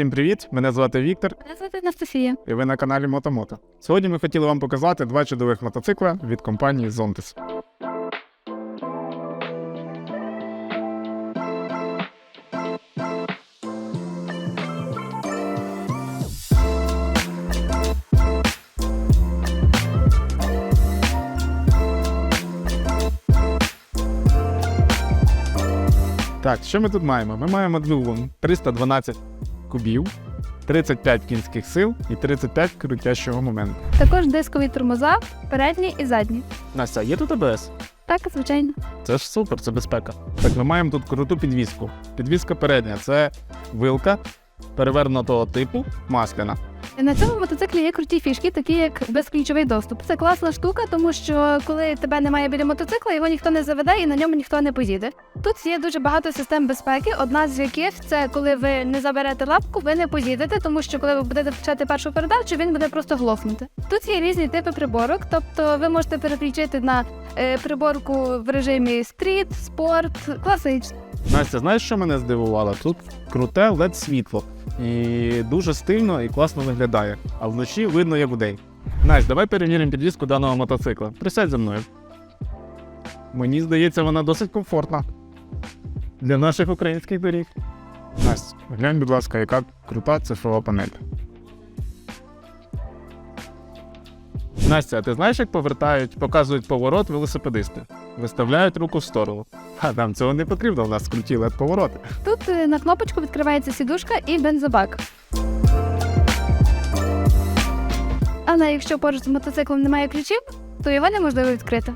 Всім привіт! Мене звати Віктор, Мене звати Анастасія. і ви на каналі Мотомото. Сьогодні ми хотіли вам показати два чудових мотоцикла від компанії Zontis. Так, що ми тут маємо? Ми маємо двигун 312 кубів, 35 кінських сил і 35 крутящого моменту. Також дискові тормоза, передні і задні. Настя, є тут АБС? Так, звичайно. Це ж супер, це безпека. Так, ми маємо тут круту підвіску. Підвіска передня це вилка перевернутого типу масляна. На цьому мотоциклі є круті фішки, такі як безключовий доступ. Це класна штука, тому що коли тебе немає біля мотоцикла, його ніхто не заведе і на ньому ніхто не поїде. Тут є дуже багато систем безпеки. Одна з яких це коли ви не заберете лапку, ви не поїдете, тому що коли ви будете включати першу передачу, він буде просто глохнути. Тут є різні типи приборок, тобто ви можете переключити на е, приборку в режимі стріт, спорт, класичний. Настя, знаєш, що мене здивувало? Тут круте led світло. І дуже стильно і класно виглядає. А вночі видно як удень. Настя, давай перевіримо підвіску даного мотоцикла. Присядь за мною. Мені здається, вона досить комфортна. Для наших українських доріг. Настя, глянь, будь ласка, яка крута цифрова панель. Настя, а ти знаєш, як повертають, показують поворот велосипедисти? Виставляють руку в сторону. А нам цього не потрібно, у нас круті led повороти. Тут е, на кнопочку відкривається сідушка і бензобак. Але якщо поруч з мотоциклом немає ключів, то його неможливо відкрити.